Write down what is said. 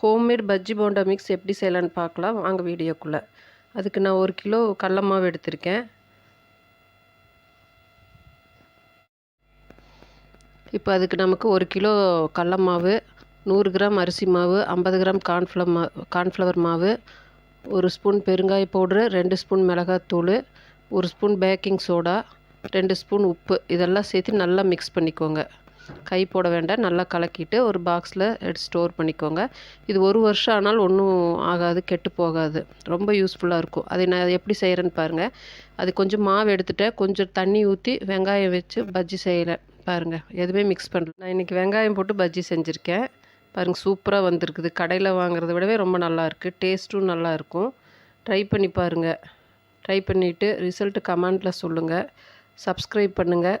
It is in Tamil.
ஹோம்மேட் பஜ்ஜி போண்டா மிக்ஸ் எப்படி செய்யலான்னு பார்க்கலாம். வாங்க வீடியோக்குள்ளே. அதுக்கு நான் ஒரு கிலோ கடல மாவு எடுத்திருக்கேன். இப்போ அதுக்கு நமக்கு ஒரு கிலோ கடல மாவு நூறு கிராம் அரிசி மாவு ஐம்பது கிராம் கார்ன்ஃப்ளவர் மா கார்ன்ஃப்ளவர் மாவு ஒரு ஸ்பூன் பெருங்காய பவுட்ரு ரெண்டு ஸ்பூன் மிளகாத்தூள் ஒரு ஸ்பூன் பேக்கிங் சோடா ரெண்டு ஸ்பூன் உப்பு. இதெல்லாம் சேர்த்து நல்லா மிக்ஸ் பண்ணிக்கோங்க. கை போட வேண்டாம். நல்லா கலக்கிட்டு ஒரு பாக்ஸில் எடுத்து ஸ்டோர் பண்ணிக்கோங்க. இது ஒரு வருஷம் ஆனால் ஒன்றும் ஆகாது கெட்டு போகாது. ரொம்ப யூஸ்ஃபுல்லாக இருக்கும். அதை நான் எப்படி செய்கிறேன்னு பாருங்கள் அது கொஞ்சம் மாவு எடுத்துகிட்டேன் கொஞ்சம் தண்ணி ஊற்றி வெங்காயம் வச்சு பஜ்ஜி செய்கிறேன் பாருங்கள் எதுவுமே மிக்ஸ் பண்ணல நான் இன்றைக்கி வெங்காயம் போட்டு பஜ்ஜி செஞ்சுருக்கேன். பாருங்கள் சூப்பராக வந்திருக்குது. கடையில் வாங்குறத விடவே ரொம்ப நல்லாயிருக்கு டேஸ்ட்டும் நல்லாயிருக்கும் ட்ரை பண்ணி பாருங்கள் ட்ரை பண்ணிவிட்டு ரிசல்ட்டு கமெண்ட்டில் சொல்லுங்கள் சப்ஸ்கிரைப் பண்ணுங்கள்